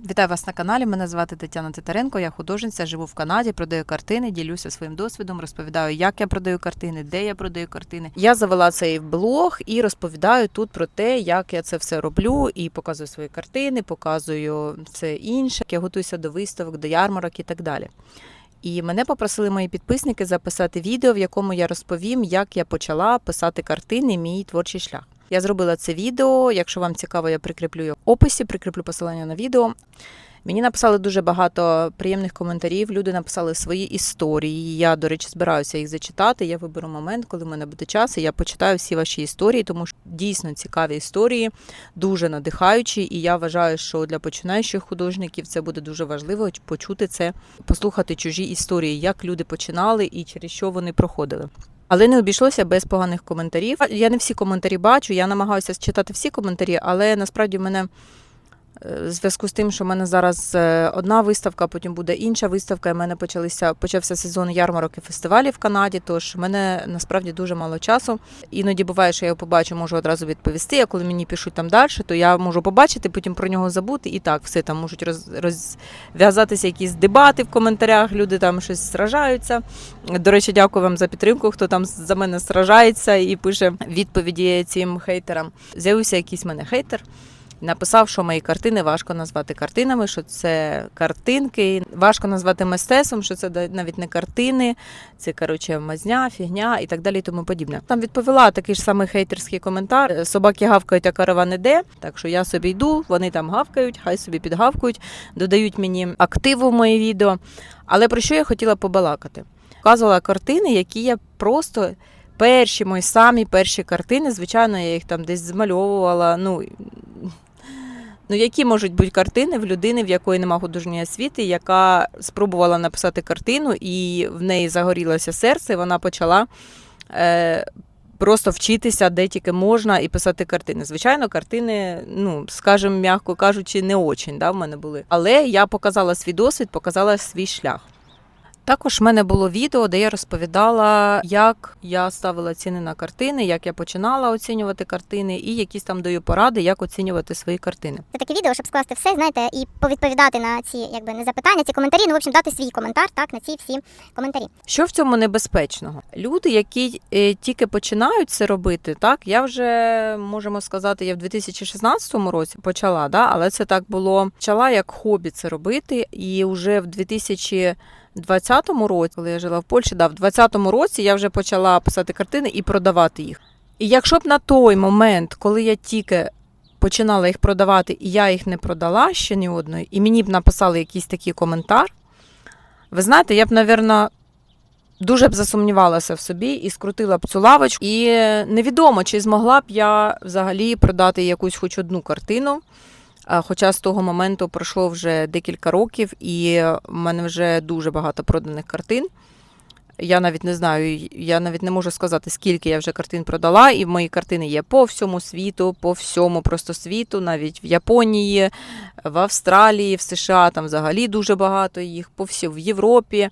Вітаю вас на каналі. Мене звати Тетяна Титаренко. Я художниця, живу в Канаді, продаю картини, ділюся своїм досвідом, розповідаю, як я продаю картини, де я продаю картини. Я завела цей блог і розповідаю тут про те, як я це все роблю, і показую свої картини, показую все інше. як Я готуюся до виставок, до ярмарок і так далі. І мене попросили мої підписники записати відео, в якому я розповім, як я почала писати картини, мій творчий шлях. Я зробила це відео. Якщо вам цікаво, я прикріплю його в описі, прикріплю посилання на відео. Мені написали дуже багато приємних коментарів. Люди написали свої історії. Я, до речі, збираюся їх зачитати. Я виберу момент, коли в мене буде час, і я почитаю всі ваші історії, тому що дійсно цікаві історії, дуже надихаючі. І я вважаю, що для починаючих художників це буде дуже важливо почути це, послухати чужі історії, як люди починали і через що вони проходили. Але не обійшлося без поганих коментарів. Я не всі коментарі бачу, я намагаюся читати всі коментарі, але насправді мене в зв'язку з тим, що в мене зараз е, одна виставка, потім буде інша виставка, і в мене почалися почався сезон ярмарок і фестивалів в Канаді. Тож в мене насправді дуже мало часу. Іноді буває, що я його побачу, можу одразу відповісти. А коли мені пишуть там далі, то я можу побачити, потім про нього забути. І так, все там можуть роз, розв'язатися якісь дебати в коментарях. Люди там щось сражаються. До речі, дякую вам за підтримку. Хто там за мене сражається і пише відповіді цим хейтерам. З'явився якийсь мене хейтер. Написав, що мої картини важко назвати картинами, що це картинки, важко назвати мистецтвом, що це навіть не картини, це коротше мазня, фігня і так далі. і Тому подібне. Там відповіла такий ж самий хейтерський коментар: собаки гавкають, а караван іде. Так що я собі йду, вони там гавкають, хай собі підгавкають, додають мені активу в мої відео. Але про що я хотіла побалакати? Показувала картини, які я просто. Перші мої самі перші картини, звичайно, я їх там десь змальовувала. Ну Ну, які можуть бути картини в людини, в якої немає художньої освіти, яка спробувала написати картину, і в неї загорілося серце, і вона почала е, просто вчитися, де тільки можна, і писати картини. Звичайно, картини, ну, скажімо, м'яко кажучи, не очень да, в мене були. Але я показала свій досвід, показала свій шлях. Також в мене було відео, де я розповідала, як я ставила ціни на картини, як я починала оцінювати картини, і якісь там даю поради, як оцінювати свої картини. Це таке відео, щоб скласти все, знаєте, і повідповідати на ці якби не запитання, ці коментарі. Ну, в общем, дати свій коментар так на ці всі коментарі. Що в цьому небезпечного? Люди, які е, тільки починають це робити, так я вже можемо сказати, я в 2016 році почала, да, але це так було почала як хобі це робити, і вже в 2000 20-му році, коли я жила в Польщі, да, в 20-му році я вже почала писати картини і продавати їх. І якщо б на той момент, коли я тільки починала їх продавати, і я їх не продала ще ні одної, і мені б написали якийсь такий коментар, ви знаєте, я б, напевно, дуже б засумнівалася в собі і скрутила б цю лавочку. І невідомо, чи змогла б я взагалі продати якусь хоч одну картину. Хоча з того моменту пройшло вже декілька років, і в мене вже дуже багато проданих картин. Я навіть не знаю, я навіть не можу сказати, скільки я вже картин продала, і мої картини є по всьому світу, по всьому просто світу, навіть в Японії, в Австралії, в США, там взагалі дуже багато їх, по всьому в Європі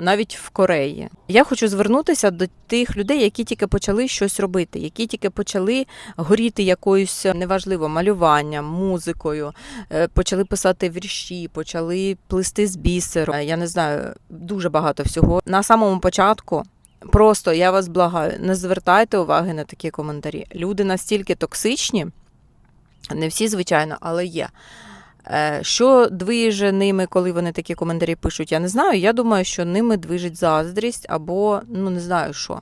навіть в Кореї. Я хочу звернутися до тих людей, які тільки почали щось робити, які тільки почали горіти якоюсь неважливо малюванням, музикою, е, почали писати вірші, почали плисти з бісеру. Я не знаю, дуже багато всього. На самому початку. Просто я вас благаю, не звертайте уваги на такі коментарі. Люди настільки токсичні, не всі, звичайно, але є. Е, що движе ними, коли вони такі коментарі пишуть, я не знаю. Я думаю, що ними движить заздрість або ну не знаю що.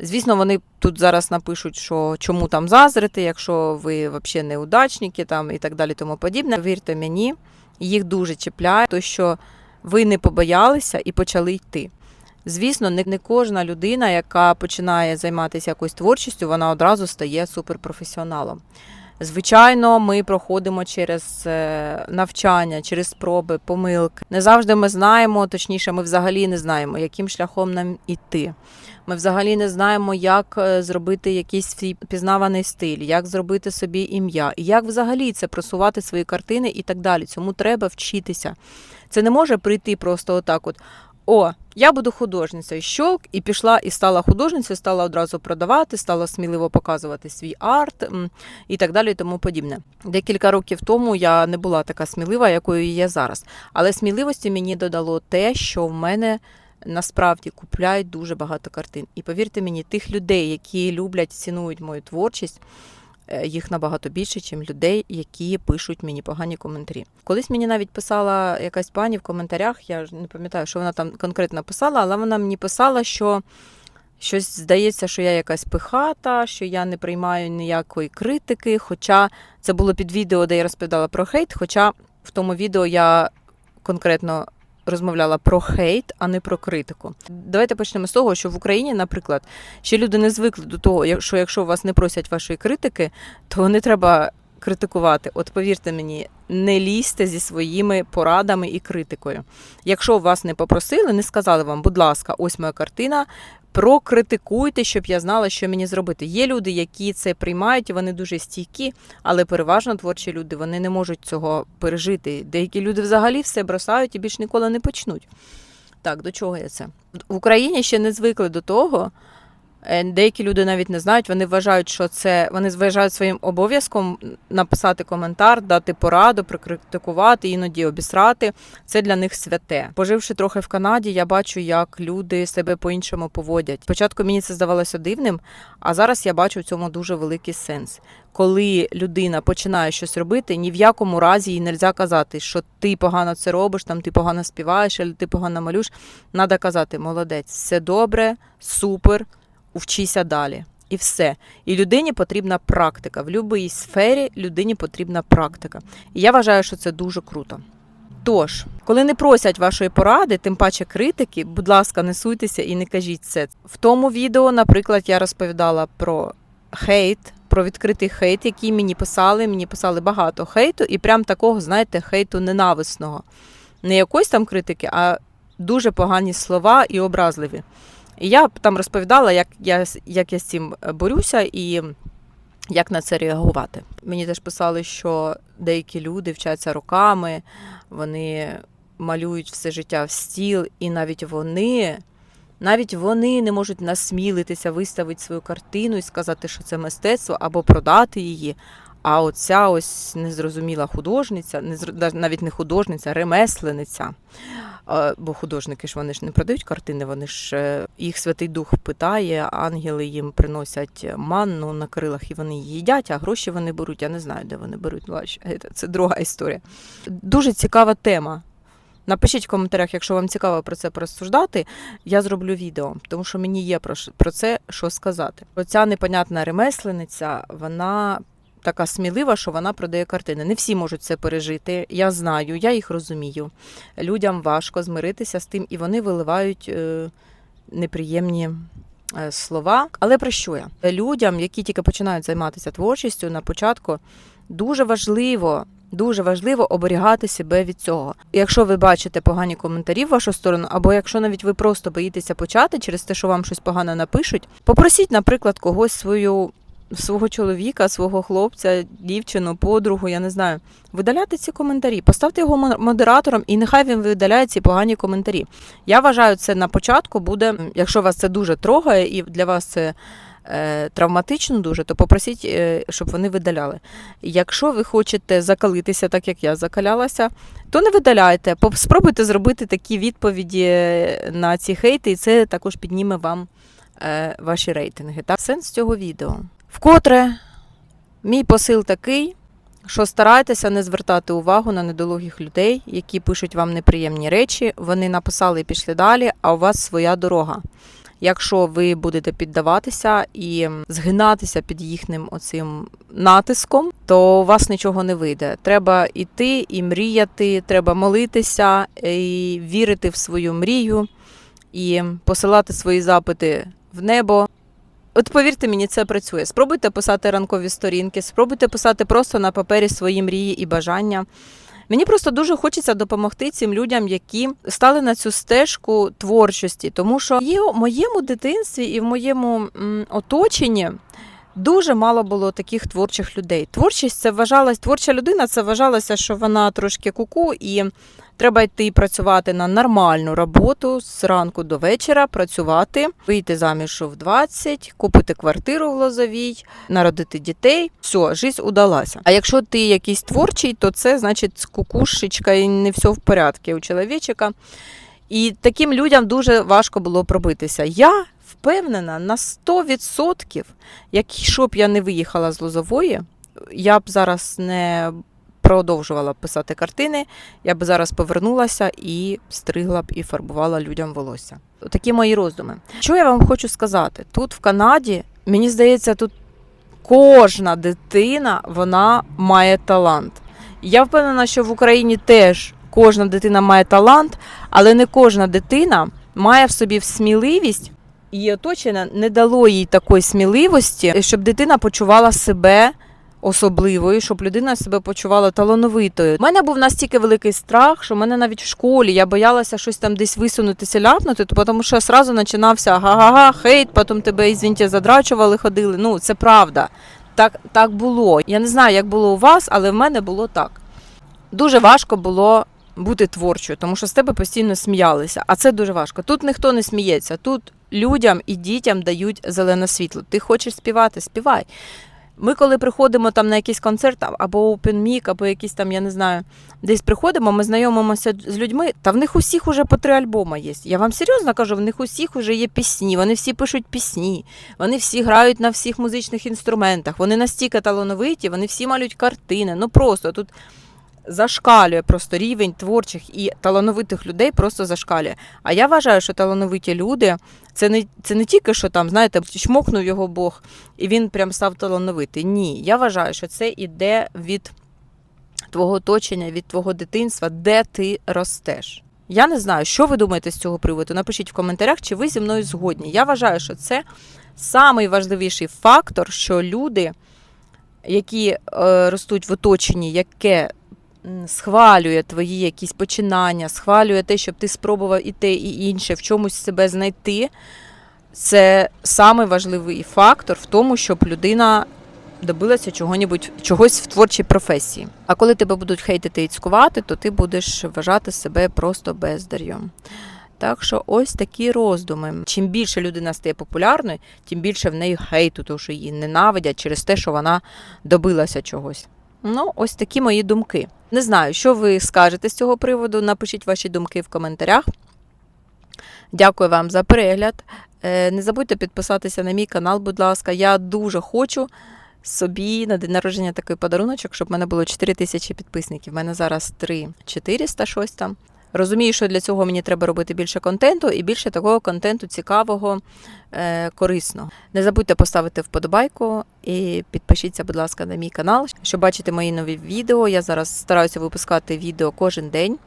Звісно, вони тут зараз напишуть, що чому там заздрити, якщо ви взагалі неудачники там і так далі, тому подібне. Вірте мені, їх дуже чіпляє, то що ви не побоялися і почали йти. Звісно, не, не кожна людина, яка починає займатися якоюсь творчістю, вона одразу стає суперпрофесіоналом. Звичайно, ми проходимо через е, навчання, через спроби, помилки. Не завжди ми знаємо, точніше, ми взагалі не знаємо, яким шляхом нам іти. Ми взагалі не знаємо, як е, зробити якийсь свій пізнаваний стиль, як зробити собі ім'я, і як взагалі це просувати свої картини і так далі. Цьому треба вчитися. Це не може прийти просто отак: от о, Я буду художницею. Щолк, і пішла і стала художницею, стала одразу продавати, стала сміливо показувати свій арт і так далі, і тому подібне. Декілька років тому я не була така смілива, якою є зараз. Але сміливості мені додало те, що в мене насправді купляють дуже багато картин. І повірте мені, тих людей, які люблять, цінують мою творчість. Е, Їх набагато більше, ніж людей, які пишуть мені погані коментарі. Колись мені навіть писала якась пані в коментарях, я ж не пам'ятаю, що вона там конкретно писала, але вона мені писала, що щось здається, що я якась пихата, що я не приймаю ніякої критики. Хоча це було під відео, де я розповідала про хейт. Хоча в тому відео я конкретно розмовляла про хейт, а не про критику. Давайте почнемо з того, що в Україні, наприклад, ще люди не звикли до того, що якщо вас не просять вашої критики, то не треба критикувати. От повірте мені, не лізьте зі своїми порадами і критикою. Якщо вас не попросили, не сказали вам, будь ласка, ось моя картина. Прокритикуйте, щоб я знала, що мені зробити. Є люди, які це приймають, і вони дуже стійкі, але переважно творчі люди вони не можуть цього пережити. Деякі люди взагалі все бросають і більш ніколи не почнуть. Так, до чого я це? В Україні ще не звикли до того. Е, Деякі люди навіть не знають, вони вважають, що це вони вважають своїм обов'язком написати коментар, дати пораду, прокритикувати, іноді обісрати. Це для них святе. Поживши трохи в Канаді, я бачу, як люди себе по-іншому поводять. Спочатку мені це здавалося дивним, а зараз я бачу в цьому дуже великий сенс. Коли людина починає щось робити, ні в якому разі їй не можна казати, що ти погано це робиш, там ти погано співаєш, або ти погано малюєш. Треба казати, молодець, все добре, супер, вчися далі. І все. І людині потрібна практика. В будь-якій сфері людині потрібна практика. І я вважаю, що це дуже круто. Тож, коли не просять вашої поради, тим паче критики, будь ласка, не суйтеся і не кажіть це. В тому відео, наприклад, я розповідала про хейт, про відкритий хейт, який мені писали. Мені писали багато хейту, і прям такого, знаєте, хейту ненависного. Не якоїсь там критики, а дуже погані слова і образливі. І я там розповідала, як я, як я з цим борюся і як на це реагувати. Мені теж писали, що деякі люди вчаться роками, вони малюють все життя в стіл, і навіть вони. Навіть вони не можуть насмілитися виставити свою картину і сказати, що це мистецтво, або продати її. А оця ось незрозуміла художниця, навіть не художниця, ремеслениця. Бо художники ж вони ж не продають картини, вони ж е, їх Святий Дух питає, ангели їм приносять манну на крилах і вони її їдять, а гроші вони беруть. Я не знаю, де вони беруть. Ну, е, Це друга історія. Дуже цікава тема. Напишіть в коментарях, якщо вам цікаво про це порозсуждати, я зроблю відео, тому що мені є про, про це що сказати. Оця непонятна ремеслениця, вона така смілива, що вона продає картини. Не всі можуть це пережити. Я знаю, я їх розумію. Людям важко змиритися з тим, і вони виливають е, неприємні. е, Слова, але про що я? Людям, які тільки починають займатися творчістю на початку, дуже важливо, дуже важливо оберігати себе від цього. Якщо ви бачите погані коментарі в вашу сторону, або якщо навіть ви просто боїтеся почати через те, що вам щось погане напишуть, попросіть, наприклад, когось свою свого чоловіка, свого хлопця, дівчину, подругу, я не знаю, видаляти ці коментарі, поставте його модератором, і нехай він видаляє ці погані коментарі. Я вважаю, це на початку буде, якщо вас це дуже трогає і для вас це. е, Травматично дуже, то попросіть, е, щоб вони видаляли. Якщо ви хочете закалитися, так як я закалялася, то не видаляйте. Спробуйте зробити такі відповіді е, на ці хейти, і це також підніме вам ваші рейтинги. Так? Сенс цього відео. Вкотре мій посил такий, що старайтеся не звертати увагу на недолугих людей, які пишуть вам неприємні речі. Вони написали і пішли далі, а у вас своя дорога. Якщо ви будете піддаватися і згинатися під їхнім оцим натиском, то у вас нічого не вийде. Треба іти і мріяти, треба молитися і вірити в свою мрію і посилати свої запити в небо. От повірте мені, це працює. Спробуйте писати ранкові сторінки, спробуйте писати просто на папері свої мрії і бажання. Мені просто дуже хочеться допомогти цим людям, які стали на цю стежку творчості, тому що є в моєму дитинстві і в моєму м, оточенні Дуже мало було таких творчих людей. Творчість це вважалась, творча людина це вважалося, що вона трошки куку, і треба йти працювати на нормальну роботу з ранку до вечора, працювати, вийти заміж в 20, купити квартиру в Лозовій, народити дітей. Все, життя удалася. А якщо ти якийсь творчий, то це значить кукушечка і не все в порядку у чоловічика. І таким людям дуже важко було пробитися. Я впевнена на 100%, якщо б я не виїхала з Лозової, я б зараз не продовжувала писати картини, я б зараз повернулася і стригла б і фарбувала людям волосся. Такі мої роздуми. Що я вам хочу сказати? Тут в Канаді, мені здається, тут кожна дитина вона має талант. Я впевнена, що в Україні теж кожна дитина має талант, але не кожна дитина має в собі сміливість. Її оточення не дало їй такої сміливості, щоб дитина почувала себе особливою, щоб людина себе почувала талановитою. У мене був настільки великий страх, що в мене навіть в школі я боялася щось там десь висунутися, ляпнути, тому що одразу починався га-га-га, хейт, потім тебе, ізвіньте, задрачували, ходили. Ну, це правда. Так, так було. Я не знаю, як було у вас, але в мене було так. Дуже важко було бути творчою, тому що з тебе постійно сміялися. А це дуже важко. Тут ніхто не сміється. Тут людям і дітям дають зелене світло. Ти хочеш співати, співай. Ми, коли приходимо там на якийсь концерт або open mic, або якийсь там, я не знаю, десь приходимо, ми знайомимося з людьми, та в них усіх уже по три альбоми є. Я вам серйозно кажу, в них усіх уже є пісні, вони всі пишуть пісні, вони всі грають на всіх музичних інструментах, вони настільки талановиті, вони всі малюють картини. Ну просто тут зашкалює просто рівень творчих і талановитих людей просто зашкалює. А я вважаю, що талановиті люди це не, це не тільки що там, знаєте, чмокнув його Бог, і він прям став талановитий. Ні, я вважаю, що це іде від твого оточення, від твого дитинства, де ти ростеш. Я не знаю, що ви думаєте з цього приводу. Напишіть в коментарях, чи ви зі мною згодні. Я вважаю, що це найважливіший фактор, що люди, які е, ростуть в оточенні, яке схвалює твої якісь починання, схвалює те, щоб ти спробував і те, і інше, в чомусь себе знайти. Це самий важливий фактор в тому, щоб людина добилася чого-небудь, чогось в творчій професії. А коли тебе будуть хейтити і цькувати, то ти будеш вважати себе просто бездар'єм. Так що ось такі роздуми. Чим більше людина стає популярною, тим більше в неї хейту, тому що її ненавидять через те, що вона добилася чогось. Ну, ось такі мої думки. Не знаю, що ви скажете з цього приводу. Напишіть ваші думки в коментарях. Дякую вам за перегляд. Е, Не забудьте підписатися на мій канал, будь ласка. Я дуже хочу собі на день народження такий подаруночок, щоб в мене було 4 тисячі підписників. У мене зараз 3 400 щось там. Розумію, що для цього мені треба робити більше контенту і більше такого контенту цікавого, е, корисного. Не забудьте поставити вподобайку і підпишіться, будь ласка, на мій канал, щоб бачити мої нові відео. Я зараз стараюся випускати відео кожен день.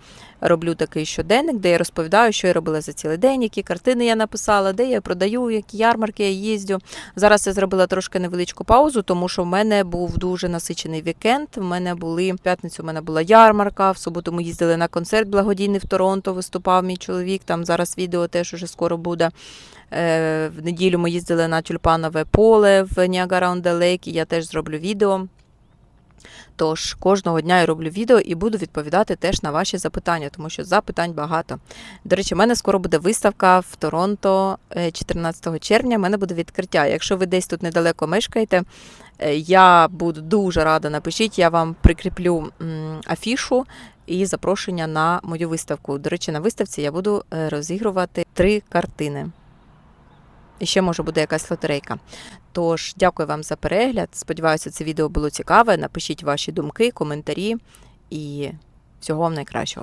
Роблю такий щоденник, де я розповідаю, що я робила за цілий день, які картини я написала, де я продаю, які ярмарки я їздю. Зараз я зробила трошки невеличку паузу, тому що в мене був дуже насичений вікенд. В мене були в п'ятницю. У мене була ярмарка. В суботу ми їздили на концерт благодійний в Торонто. Виступав мій чоловік. Там зараз відео теж уже скоро буде. Е, В неділю ми їздили на тюльпанове поле в Ніагара on і Я теж зроблю відео. Тож кожного дня я роблю відео і буду відповідати теж на ваші запитання, тому що запитань багато. До речі, в мене скоро буде виставка в Торонто е, 14 червня. У мене буде відкриття. Якщо ви десь тут недалеко мешкаєте, е, я буду дуже рада. Напишіть, я вам прикріплю афішу і запрошення на мою виставку. До речі, на виставці я буду е, розігрувати три картини. І ще може буде якась лотерейка. Тож, дякую вам за перегляд. Сподіваюся, це відео було цікаве. Напишіть ваші думки, коментарі і всього вам найкращого.